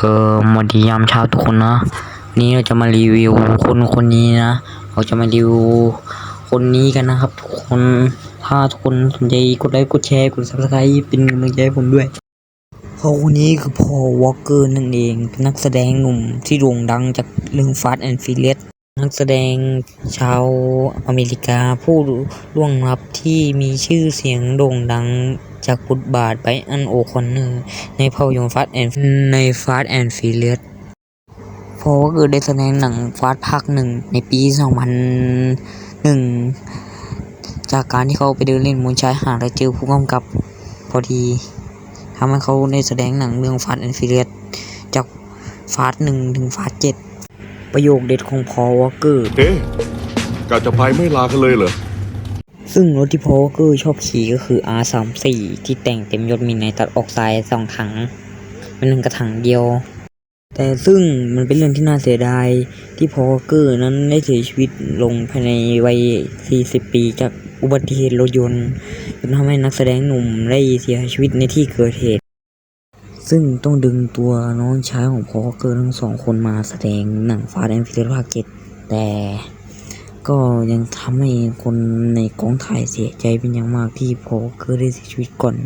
เออสวัสดียามเช้าทุกคนนะ นี่เราจะมารีวิวคนคนนี้นะ เราจะมารีวิวคนนี้กันนะครับ ทุกคนถ้าทุกคนสนใจกดไลค์กดแชร์กดซับสไครต์เป็นกำลังใจให้ผมด้วยเขาคนนี้คือพอวอลเกอร์นั่นเองเป็นนักแสดงหนุ่มที่โด่งดังจากเรื่อง Fast and Furious นักแสดงชาวอเมริกาผู้ล่วงลับที่มีชื่อเสียงโด่งดัง จากบทบาทไปอันโอคอนเนอร์ในภาพยนตร์ Fast and ใน Fast and Furious เพราะว่าคือได้แสดงหนัง Fast ภาคหนึ่งในปี 2001 จากการที่เขาไปเดินเล่นบนชายหาดและเจอผู้กำกับพอดีทำให้เขาได้แสดงหนังเรื่อง Fast and Furious จาก Fast 1ถึง Fast 7ประโยคเด็ดของพอวอเกอร์เอ๊ะกะจะไปไม่ลากันเลยเหรอ ซึ่งรถที่พอวอเกอร์ชอบขี่ก็คือ R34 ที่แต่งเต็มยศมีไนตรัสออกไซด์สองถังเป็นหนึ่งกระถังเดียว แต่ซึ่งมันเป็นเรื่องที่น่าเสียดายที่พอวอเกอร์นั้นได้เสียชีวิตลงภายในวัย 40 ปีจากอุบัติเหตุรถยนต์จนทำให้นักแสดงหนุ่มได้เสียชีวิตในที่เกิดเหตุ ซึ่งต้องดึงตัวน้องชายของพอวอเกอร์ทั้งสองคนมาแสดงหนังฟาแอนฟิเ r ภาเจ็ดแต่ ก็ยังทำให้คนในกองถ่ายเสียใจเป็นอย่างมากที่พอเกิดได้เสียชีวิตก่อน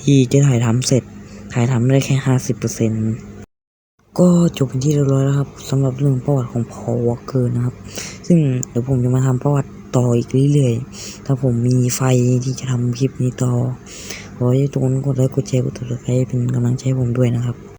ที่จะถ่ายทำเสร็จ ถ่ายทำได้แค่ห้าสิบเปอร์เซ็นก็จบเป็นที่เรียบร้อยแล้วครับสำหรับเรื่องประวัติของพอวอเกอร์นะครับ ซึ่งเดี๋ยวผมจะมาทำประวัติต่ออีกเรื่อยๆ ถ้าผมมีไฟที่จะทำคลิปนี้ต่อขอให้ทุกคนกดไลค์กดแชร์กดติดตามเป็นกำลังใจผมด้วยนะครับ